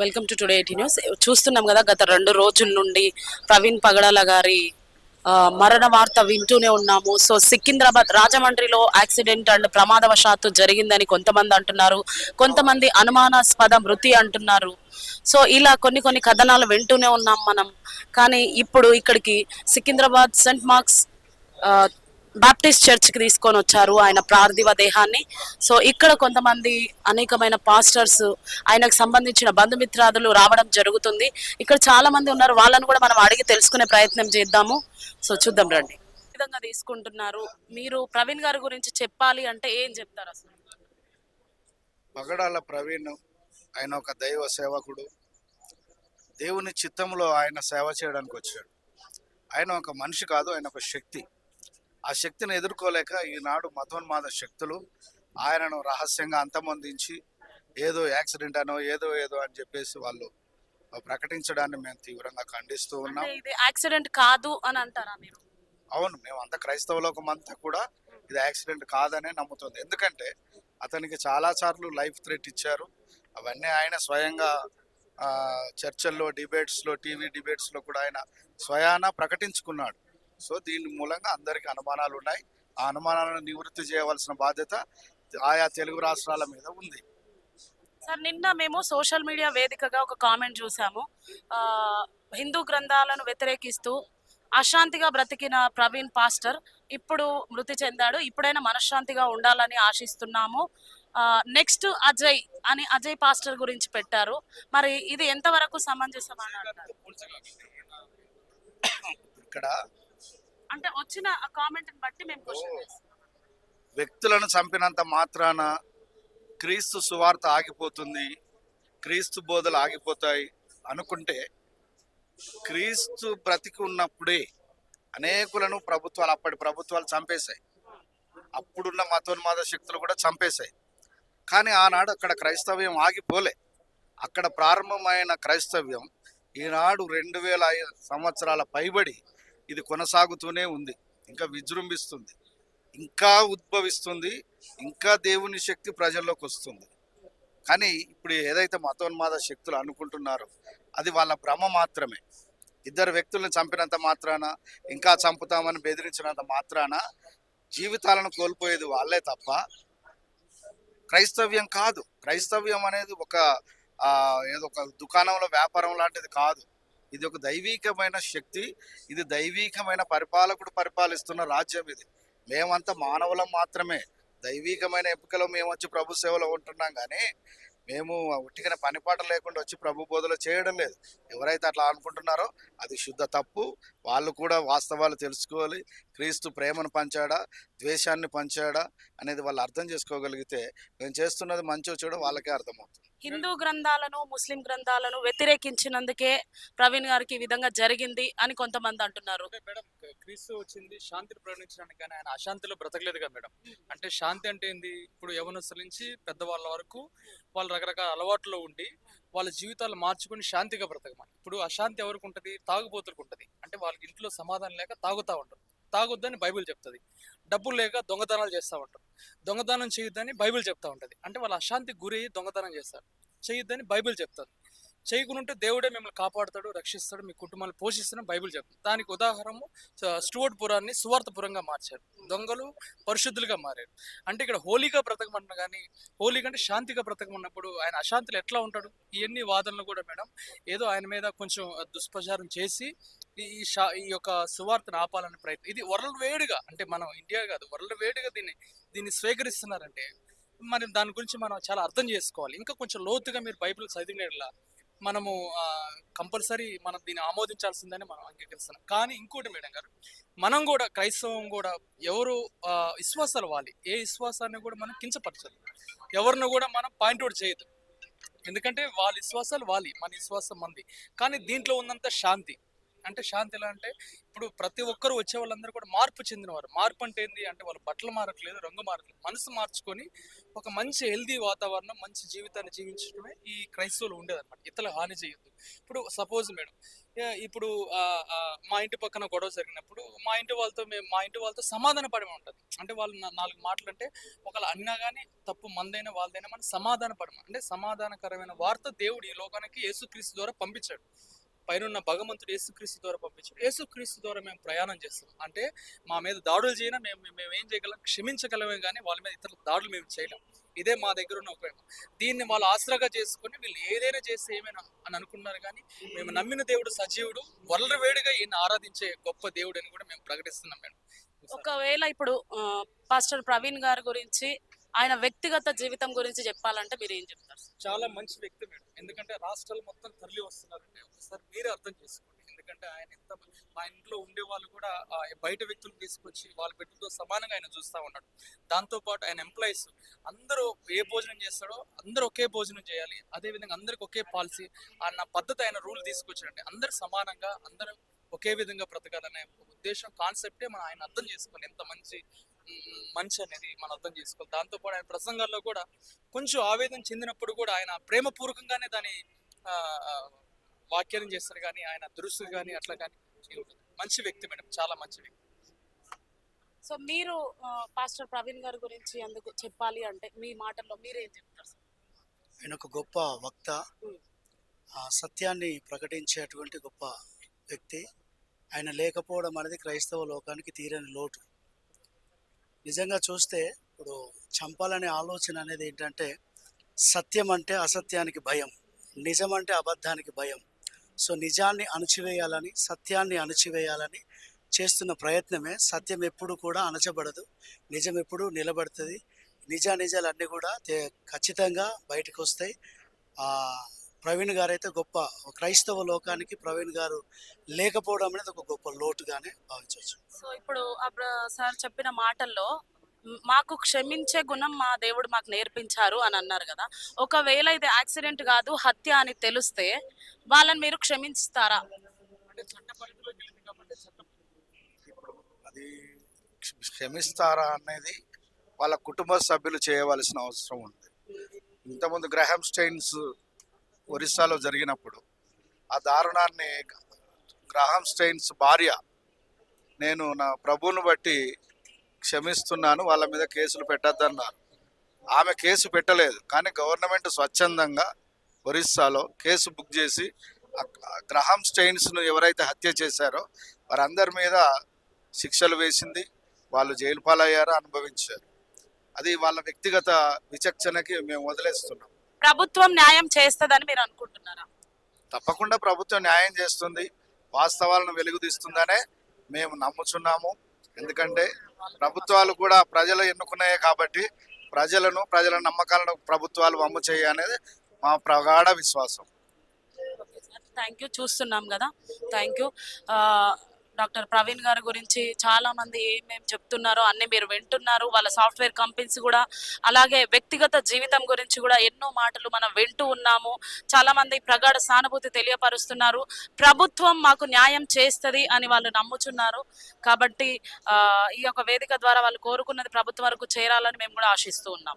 Welcome to today eighty news. చూస్తున్నాం కదా గత రెండు రోజుల నుండి ప్రవీణ్ పగడాల గారి మరణ వార్త వింటూనే ఉన్నాము. సో సికింద్రాబాద్ రాజమండ్రిలో యాక్సిడెంట్ అండ్ ప్రమాదవశాత్తు జరిగిందని కొంతమంది అంటున్నారు. కొంతమంది అనుమానాస్పద మృతి అంటున్నారు. సో ఇలా కొన్ని కొన్ని కథనాలు వింటూనే ఉన్నాం మనం. కానీ ఇప్పుడు ఇక్కడికి సికింద్రాబాద్ సెంట్ మార్క్స్ బాప్టిస్ట్ చర్చ్కి తీసుకొని వచ్చారు ఆయన ప్రార్థివ దేహాన్ని. సో ఇక్కడ కొంతమంది అనేకమైన పాస్టర్స్ ఆయనకు సంబంధించిన బంధుమిత్రాదులు రావడం జరుగుతుంది. ఇక్కడ చాలా మంది ఉన్నారు. వాళ్ళని కూడా మనం అడిగి తెలుసుకునే ప్రయత్నం చేద్దాము. సో చూద్దాం రండి. విధంగా తీసుకుంటున్నారు. మీరు ప్రవీణ్ గారి గురించి చెప్పాలి అంటే ఏం చెప్తారు అసలు? మగడాల ప్రవీణ్ ఆయన ఒక దైవ సేవకుడు. దేవుని చిత్తంలో ఆయన సేవ చేయడానికి వచ్చాడు. ఆయన ఒక మనిషి కాదు ఆయన ఒక శక్తి. ఆ శక్తిని ఎదుర్కోలేక ఈనాడు మతోన్మాద శక్తులు ఆయనను రహస్యంగా అంతమొందించి ఏదో యాక్సిడెంట్ అనో ఏదో ఏదో అని చెప్పేసి వాళ్ళు ప్రకటించడాన్ని మేము తీవ్రంగా ఖండిస్తూ ఉన్నాం. ఇది యాక్సిడెంట్ కాదు అని అంటారా మీరు? అవును మేము అంతా క్రైస్తవ లోకం అంతా కూడా ఇది యాక్సిడెంట్ కాదనే నమ్ముతుంది. ఎందుకంటే అతనికి చాలా సార్లు లైఫ్ థ్రెట్ ఇచ్చారు. అవన్నీ ఆయన స్వయంగా చర్చల్లో డిబేట్స్లో టీవీ డిబేట్స్లో కూడా ఆయన స్వయాన ప్రకటించుకున్నాడు. సో దీని మూలంగా అందరికీ అనుమానాలు ఉన్నాయి. ఆ అనుమానాలను నివృత్తి చేయవలసిన బాధ్యత ఆయా తెలుగు రాష్ట్రాల మీద ఉంది. సార్ నిన్న మేము సోషల్ మీడియా వేదికగా ఒక కామెంట్ చూసాము. హిందూ గ్రంథాలను వ్యతిరేకిస్తూ అశాంతిగా బ్రతికిన ప్రవీణ్ పాస్టర్ ఇప్పుడు మృతి చెందాడు. ఇప్పుడైనా మనశ్శాంతిగా ఉండాలని ఆశిస్తున్నాము. నెక్స్ట్ అజయ్ అని అజయ్ పాస్టర్ గురించి పెట్టారు. మరి ఇది ఎంతవరకు సమంజసం అని అంటారు? ఇక్కడ అంటే వచ్చిన కామెంట్ బట్టి మేము క్వశ్చన్ వ్యక్తులను చంపినంత మాత్రాన క్రీస్తు సువార్త ఆగిపోతుంది క్రీస్తు బోధలు ఆగిపోతాయి అనుకుంటే క్రీస్తు బ్రతికి ఉన్నప్పుడే అనేకులను ప్రభుత్వాలు అప్పటి ప్రభుత్వాలు చంపేశాయి. అప్పుడున్న మతోన్మాద శక్తులు కూడా చంపేశాయి. కానీ ఆనాడు అక్కడ క్రైస్తవ్యం ఆగిపోలే. అక్కడ ప్రారంభమైన క్రైస్తవ్యం ఈనాడు రెండు వేల సంవత్సరాల పైబడి ఇది కొనసాగుతూనే ఉంది. ఇంకా విజృంభిస్తుంది. ఇంకా ఉద్భవిస్తుంది. ఇంకా దేవుని శక్తి ప్రజల్లోకి వస్తుంది. కానీ ఇప్పుడు ఏదైతే మతోన్మాద శక్తులు అనుకుంటున్నారో అది వాళ్ళ భ్రమ మాత్రమే. ఇద్దరు వ్యక్తులను చంపినంత మాత్రాన ఇంకా చంపుతామని బెదిరించినంత మాత్రాన జీవితాలను కోల్పోయేది వాళ్ళే తప్ప క్రైస్తవ్యం కాదు. క్రైస్తవ్యం అనేది ఒక ఏదో ఒక దుకాణంలో వ్యాపారం లాంటిది కాదు. ఇది ఒక దైవీకమైన శక్తి ఇది దైవీకమైన పరిపాలకుడు పరిపాలిస్తున్న రాజ్యం ఇది. మేమంతా మానవులం మాత్రమే. దైవీకమైన ఎంపికలో మేము వచ్చి ప్రభు సేవలో ఉంటున్నాం కానీ మేము ఉట్టిగానే పనిపాట లేకుండా వచ్చి ప్రభు బోధలు చేయడం లేదు. ఎవరైతే అట్లా అనుకుంటున్నారో అది శుద్ధ తప్పు. వాళ్ళు కూడా వాస్తవాలు తెలుసుకోవాలి. క్రీస్తు ప్రేమను పంచాడా? ద్వేషాన్ని పంచాడా? అనేది వాళ్ళు అర్థం చేసుకోగలిగితే మేము చేస్తున్నది మంచో చెడు వాళ్ళకే అర్థమవుతుంది. హిందూ గ్రంథాలను ముస్లిం గ్రంథాలను వ్యతిరేకించినందుకే ప్రవీణ్ గారికి ఈ విధంగా జరిగింది అని కొంతమంది అంటున్నారు. అంటే మేడం క్రీస్తు వచ్చింది శాంతిని ప్రకటించడానికి కానీ ఆయన అశాంతిలో బ్రతకలేదు కదా మేడం. అంటే శాంతి అంటే ఏంది? ఇప్పుడు యవనస్తుల నుంచి పెద్దవాళ్ళ వరకు వాళ్ళు రకరకాల అలవాట్లో ఉండి వాళ్ళ జీవితాలు మార్చుకుని శాంతిగా బ్రతకమని. ఇప్పుడు అశాంతి ఎవరికి ఉంటుంది? తాగుబోతులకు ఉంటుంది. అంటే వాళ్ళకి ఇంట్లో సమాధానం లేక తాగుతూ ఉంటారు. తాగొద్దని బైబిల్ చెప్తుంది. డబ్బులు లేక దొంగతనాలు చేస్తూ ఉంటారు దొంగతనం చేయొద్దని బైబిల్ చెప్తా ఉంటుంది. అంటే వాళ్ళు అశాంతికి గురి దొంగతనం చేస్తారు. చేయొద్దని బైబిల్ చేయకుంటే దేవుడే మిమ్మల్ని కాపాడుతాడు రక్షిస్తాడు మీ కుటుంబాన్ని పోషిస్తాడని బైబిల్ చెప్తుంది. దానికి ఉదాహరణ స్టూవర్ట్ పురాన్ని సువార్థపురంగా మార్చారు. దొంగలు పరిశుద్ధులుగా మారారు. అంటే ఇక్కడ హోలీగా బ్రతకమన్నా కానీ హోలీ కంటే శాంతిగా బ్రతకమన్నప్పుడు ఆయన అశాంతిలో ఎట్లా ఉంటాడు? ఇవన్నీ వాదనలు కూడా మేడం ఏదో ఆయన మీద కొంచెం దుష్ప్రచారం చేసి ఈ షా ఈ యొక్క సువార్తను ఆపాలనే ప్రయత్నం. ఇది వరల్డ్ వేడిగా అంటే మనం ఇండియా కాదు వరల్డ్ వేడిగా దీన్ని దీన్ని స్వీకరిస్తున్నారంటే మరి దాని గురించి మనం చాలా అర్థం చేసుకోవాలి. ఇంకా కొంచెం లోతుగా మీరు బైబిల్ చదివినట్లా మనము కంపల్సరీ మనం దీన్ని ఆమోదించాల్సిందని మనం అంగీకరిస్తున్నాం. కానీ ఇంకోటి మేడం గారు మనం కూడా క్రైస్తవం కూడా ఎవరు విశ్వాసాలు వాలి ఏ విశ్వాసాన్ని కూడా మనం కించపరచదు. ఎవరిని కూడా మనం పాయింట్అవుట్ చేయదు ఎందుకంటే వాళ్ళ విశ్వాసాలు వాలి మన విశ్వాసం మంది కానీ దీంట్లో ఉన్నంత శాంతి. అంటే శాంతి ఎలా అంటే ఇప్పుడు ప్రతి ఒక్కరు వచ్చే వాళ్ళందరూ కూడా మార్పు చెందినవారు. మార్పు అంటే ఏంటి అంటే వాళ్ళు బట్టలు మారట్లేదు రంగు మారట్లేదు. మనసు మార్చుకొని ఒక మంచి హెల్దీ వాతావరణం మంచి జీవితాన్ని జీవించడమే ఈ క్రైస్తవులు ఉండేదన్నమాట. ఇతర హాని చేయొద్దు. ఇప్పుడు సపోజ్ మేడం ఇప్పుడు ఆ, మా ఇంటి పక్కన గొడవ జరిగినప్పుడు మా ఇంటి వాళ్ళతో మేము మా ఇంటి వాళ్ళతో సమాధాన పడమే ఉంటుంది. అంటే వాళ్ళు నాలుగు మాటలు అంటే ఒకళ్ళు అన్నా కానీ తప్పు మందైనా వాళ్ళదైనా మనం సమాధాన పడమ? అంటే సమాధానకరమైన వార్త దేవుడు ఈ లోకానికి యేసుక్రీస్తు ద్వారా పంపించాడు. పైన భగవంతుడు యేసుక్రీస్తు ద్వారా పంపించాడు. యేసుక్రీస్తు ద్వారా మేము ప్రయాణం చేస్తాం అంటే మా మీద దాడులు చేయనా మేము మేము ఏం చేయగలం క్షమించగలమే కానీ వాళ్ళ మీద ఇతర దాడులు మేము చేయలేం. ఇదే మా దగ్గర ఉన్న ఉపయోగం. దీన్ని వాళ్ళు ఆసరాగా చేసుకొని వీళ్ళు ఏదైనా చేస్తే ఏమైనా అని అనుకున్నారు కానీ మేము నమ్మిన దేవుడు సజీవుడు వరలవేడిగా ఈయన ఆరాధించే గొప్ప దేవుడు అని కూడా మేము ప్రకటిస్తున్నాం మేడం. ఒకవేళ ఇప్పుడు పాస్టర్ ప్రవీణ్ గారి గురించి ఆయన వ్యక్తిగత జీవితం గురించి చెప్పాలంటే మీరు ఏం చెప్తారు? చాలా మంచి వ్యక్తి మేడం. ఎందుకంటే రాష్ట్రాలు మొత్తం తరలి వస్తున్నారంటే ఒకసారి మీరే అర్థం చేసుకోండి. ఎందుకంటే ఆయన ఎంత మా ఇంట్లో ఉండే వాళ్ళు కూడా బయట వ్యక్తులు తీసుకొచ్చి వాళ్ళ బిడ్డలతో సమానంగా ఆయన చూస్తూ ఉన్నాడు. దాంతో పాటు ఆయన ఎంప్లాయీస్ అందరూ ఏ భోజనం చేస్తాడో అందరూ ఒకే భోజనం చేయాలి. అదే విధంగా అందరికి ఒకే పాలసీ అన్న పద్ధతి ఆయన రూల్ తీసుకొచ్చాడండి. అందరు సమానంగా అందరూ ఒకే విధంగా బ్రతకాలనే ఉద్దేశం కాన్సెప్టే మనం ఆయన అర్థం చేసుకోవాలి. ఎంత మంచి మంచి అనేది మనం అర్థం చేసుకోవాలి. దాంతో పాటు ఆయన ప్రసంగాల్లో కూడా కొంచెం ఆవేదన చెందినప్పుడు కూడా ఆయన ప్రేమపూర్వకంగానే ఆ, వాక్యాన్ని చేస్తారు కానీ ఆయన దురుసు కానీ అట్లా కానీ. మంచి వ్యక్తి మేడం. చాలా మంచి వ్యక్తి. సో మీరు పాస్టర్ ప్రవీణ్ గారి గురించి అందుకు చెప్పాలి అంటే మీ మాటల్లో మీరేం చెప్తారు? ఆయన ఒక గొప్ప వక్త. ఆ సత్యాన్ని ప్రకటించేటువంటి గొప్ప వ్యక్తి. ఆయన లేకపోవడం అనేది క్రైస్తవ లోకానికి తీరని లోటు. నిజంగా చూస్తే ఇప్పుడు చంపాలనే ఆలోచన అనేది ఏంటంటే సత్యం అంటే అసత్యానికి భయం నిజం అంటే అబద్ధానికి భయం. సో నిజాన్ని అణచివేయాలని సత్యాన్ని అణచివేయాలని చేస్తున్న ప్రయత్నమే సత్యం ఎప్పుడు కూడా అణచబడదు నిజం ఎప్పుడు నిలబడుతుంది. నిజ నిజాలన్నీ కూడా ఖచ్చితంగా బయటకు వస్తాయి ప్రవీణ్ గారు అయితే గొప్ప క్రైస్తవ లోకానికి ప్రవీణ్ గారు లేకపోవడం అనేది ఒక గొప్ప లోటుగానే భావించవచ్చు. సో ఇప్పుడు అప్పుడు సార్ చెప్పిన మాటల్లో మాకు క్షమించే గుణం మా దేవుడు మాకు నేర్పించారు అని అన్నారు కదా. ఒకవేళ ఇది యాక్సిడెంట్ కాదు హత్య అని తెలిస్తే వాళ్ళని మీరు ఇప్పుడు అది క్ష- క్షమిస్తారా అనేది వాళ్ళ కుటుంబ సభ్యులు చేయవలసిన అవసరం ఉంది. ఇంతకుముందు గ్రహాం స్టైన్స్ ఒరిస్సాలో జరిగినప్పుడు ఆ దారుణాన్ని గ్రహాం స్టైన్స్ భార్య నేను నా ప్రభువును బట్టి క్షమిస్తున్నాను వాళ్ళ మీద కేసులు పెట్టద్దన్నారు. ఆమె కేసు పెట్టలేదు కానీ గవర్నమెంట్ స్వచ్ఛందంగా ఒరిస్సాలో కేసు బుక్ చేసి గ్రహం గ్రహాం ఎవరైతే హత్య చేశారో వారందరి మీద శిక్షలు వేసింది వాళ్ళు జైలు పాలయ్యారో అనుభవించారు. అది వాళ్ళ వ్యక్తిగత విచక్షణకి మేము వదిలేస్తున్నాం. ప్రభుత్వం న్యాయం చేస్తుందని మీరు అనుకుంటున్నారా? తప్పకుండా ప్రభుత్వం న్యాయం చేస్తుంది. వాస్తవాలను వెలుగుతీస్తుందనే మేము నమ్ముచున్నాము. ఎందుకంటే ప్రభుత్వాలు కూడా ప్రజలు ఎన్నుకున్నాయే కాబట్టి ప్రజలను ప్రజల నమ్మకాలను ప్రభుత్వాలు వమ్ము చేయనేది మా ప్రగాఢ విశ్వాసం. థ్యాంక్ యూ చూస్తున్నాం కదా. థ్యాంక్ యూ డాక్టర్ ప్రవీణ్ గారి గురించి చాలా మంది ఏమేమి చెప్తున్నారో అన్ని మీరు వింటున్నారు. వాళ్ళ సాఫ్ట్వేర్ కంపెనీస్ కూడా అలాగే వ్యక్తిగత జీవితం గురించి కూడా ఎన్నో మాటలు మనం వింటూ ఉన్నాము. చాలా మంది ప్రగాఢ సానుభూతి తెలియపరుస్తున్నారు. ప్రభుత్వం మాకు న్యాయం చేస్తుంది అని వాళ్ళు నమ్ముచున్నారు. కాబట్టి ఈ యొక్క వేదిక ద్వారా వాళ్ళు కోరుకున్నది ప్రభుత్వం వరకు చేరాలని మేము కూడా ఆశిస్తూ ఉన్నాం.